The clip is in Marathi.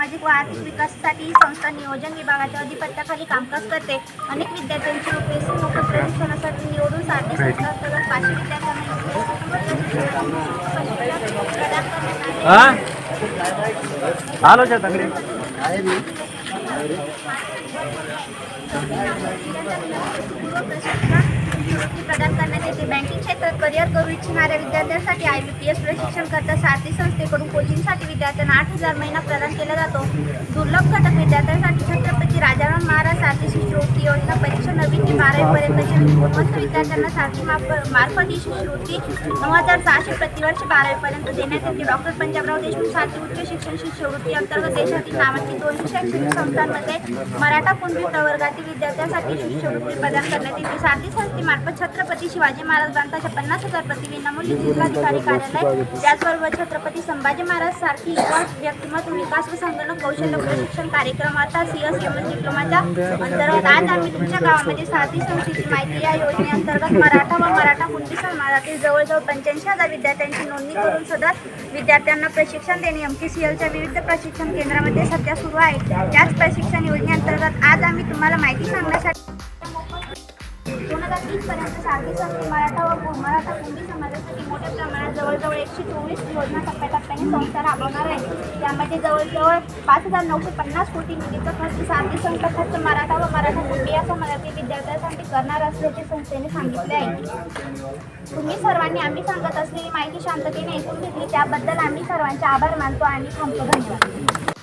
सामाजिक व आर्थिक विकासासाठी संस्था नियोजन विभागाच्या अधिपत्याखाली कामकाज करते. अनेक विद्यार्थ्यांची उपयोगी मोफत प्रशिक्षणासाठी निवडून पाचशे विद्यार्थ्यांना आले. आलो बँकिंग क्षेत्रात करिअर करू इच्छिणाऱ्या विद्यार्थ्यांसाठी आय बी पी एस प्रशिक्षण करता सारथी संस्थेकडून कोचिंगसाठी विद्यार्थ्यांना आठ हजार महिना प्रदान केला जातो. दुर्लभ घटक विद्यार्थ्यांसाठी छत्र राजाराम महाराज सारथी शिष्यवृत्ती योजना परीक्षा नवी विद्यार्थ्यांना सारथी मार्फत ही शिष्यवृत्ती नऊ हजार सहाशे प्रतिवर्ष बारावीपर्यंत देण्यात येते. डॉक्टर पंजाबराव देशमुख सारथी उच्च शिक्षण शिष्यवृत्ती अंतर्गत देशातील नामांची दोन्ही शैक्षणिक संस्थांमध्ये मराठा कुणबी प्रवर्गातील विद्यार्थ्यांसाठी शिष्यवृत्ती प्रदान करण्यात येते. सारथी संस्थेमार्फत छत्रपती शिवाजी महाराज ग्रंथाच्या पन्नास हजार प्रति विनामूल्य जिल्हाधिकारी कार्यालय त्याचबरोबर छत्रपती संभाजी महाराज सारखी युवा व्यक्तिमत्व विकास व संगणक कौशल्य प्रशिक्षण कार्यक्रम अर्थात सी एस एम एस डिप्लोमाच्या अंतर्गत आज आम्ही तुमच्या गावामध्ये सारथी संस्थेची माहिती या योजनेअंतर्गत मराठा व मराठा कुणबी समाजातील जवळजवळ पंच्याऐंशी हजार विद्यार्थ्यांची नोंदणी करून सदर विद्यार्थ्यांना प्रशिक्षण देणे. एम के सी एलच्या विविध प्रशिक्षण केंद्रामध्ये सध्या सुरू आहे. त्याच प्रशिक्षण योजनेअंतर्गत आज आम्ही तुम्हाला माहिती सांगण्यासाठी दोन हजार तीस पर्यंत सारखी संस्थे मराठा जवळजवळ एकशे चोवीस योजना टप्प्याटप्प्याने संस्था राबवणार आहे. त्यामध्ये जवळजवळ पाच हजार नऊशे पन्नास कोटी निधीचा खर्च सारखी संस्था खर्च मराठा व मराठा कुणबी या समाजातील विद्यार्थ्यांसाठी करणार असल्याचे संस्थेने सांगितले आहे. तुम्ही सर्वांनी आम्ही सांगत असलेली माहिती शांततेने ऐकून घेतली त्याबद्दल आम्ही सर्वांचे आभार मानतो आणि थांबतो. धन्यवाद.